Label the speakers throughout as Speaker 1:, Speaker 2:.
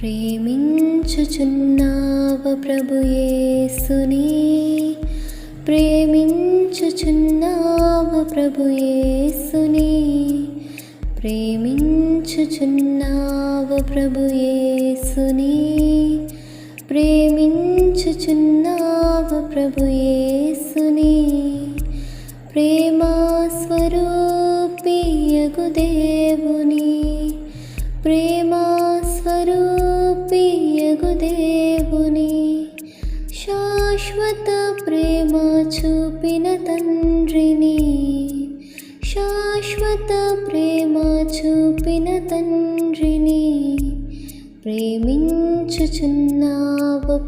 Speaker 1: ప్రేమించుచున్నావ ప్రభుయేసుని ప్రేమించుచున్నావ ప్రభుయేసుని ప్రేమించుచున్నావ ప్రభుయేసుని ప్రేమించుచున్నావ ప్రభుయేసుని ప్రేమాస్వరూపియగు దేవుని. ప్రేమాస్వరూ స్వరూపియగు దేవుని శాశ్వత ప్రేమ చూపిన తండ్రిని శాశ్వత ప్రేమ చూపిన తండ్రిని ప్రేమించుచున్నావు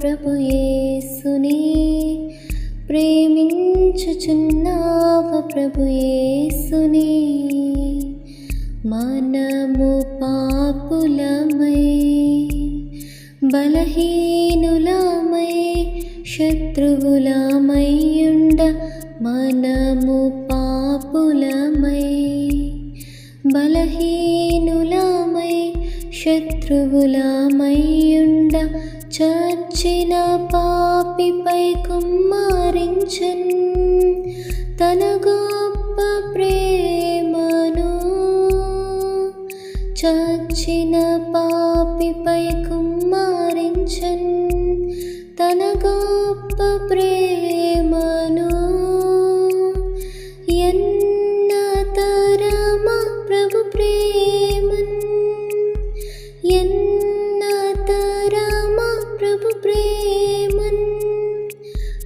Speaker 1: ప్రభుయేసుని ప్రేమించుచున్నావు ప్రభుయేసుని మనము పాపులమై బలహీనులమై శత్రువులమై మనము పాపులమై. బలహీనులమై శత్రువులమై చచ్చిన పాపిపై కుమ్మరించన్. తన గొప్ప ప్రేమను చచ్చిన పాపిపై కుమ్మ కుమ్మారించన్ తన గొప్ప ప్రేమను ఎన్న తరమా ప్రభు ప్రేమన్ ఎన్న తరమా ప్రభు ప్రేమన్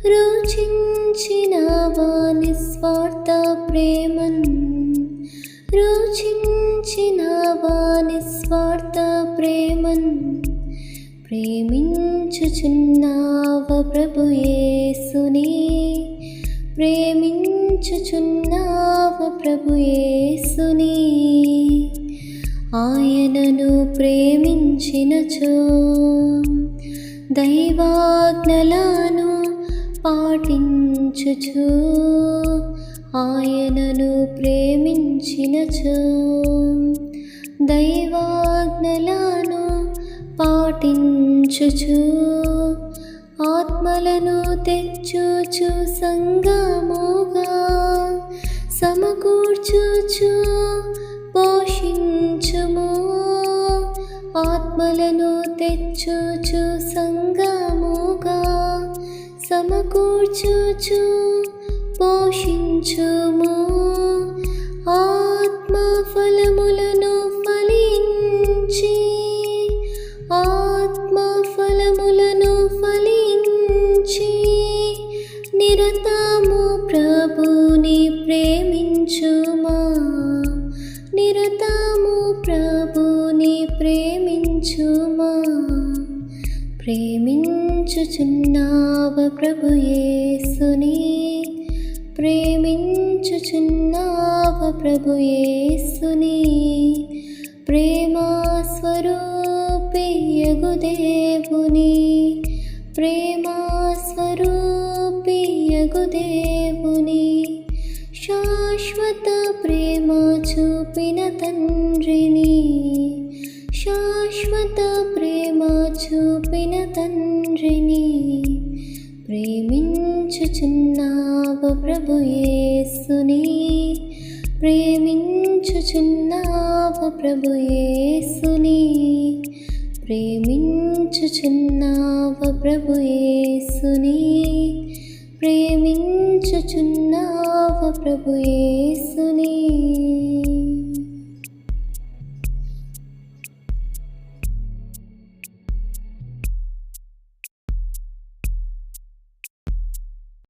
Speaker 1: రుచించిన వాని స్వార్థ ప్రేమన్ ప్రేమన్ ప్రేమించుచున్నావ ప్రభుయేసుని ప్రేమించుచున్నావ ప్రభుయేసుని ఆయనను ప్రేమించినచో? దైవాజ్ఞలను పాటించుచు? ఆయనను ప్రేమించినచో? దైవాజ్ఞలను పట్టించుచు ఆత్మలను తెచ్చుచు సంగముగా సమకూర్చుచు పోషించుము. ఆత్మలను తెచ్చుచు సంగముగా సమకూర్చుచు పోషించుము. నిరతము ప్రభుని ప్రేమించుమా? నిరతము ప్రభుని ప్రేమించుమా? ప్రేమించుచున్నావ ప్రభుయేసుని ప్రేమించుచున్నావ ప్రభుయేసుని ప్రేమా స్వరూపియగు దేవుని ప్రేమా స్వరూ దేవుని శాశ్వత ప్రేమ చూపిన తండ్రిని. శాశ్వత ప్రేమ చూపిన తండ్రిని ప్రేమించుచున్నావు ప్రభు యేసుని. ప్రేమించుచున్నావు ప్రభు యేసుని. ప్రేమించుచున్నావు ప్రభు ప్రభుయేసుని ప్రేమించుచున్నావ ప్రభుయేసుని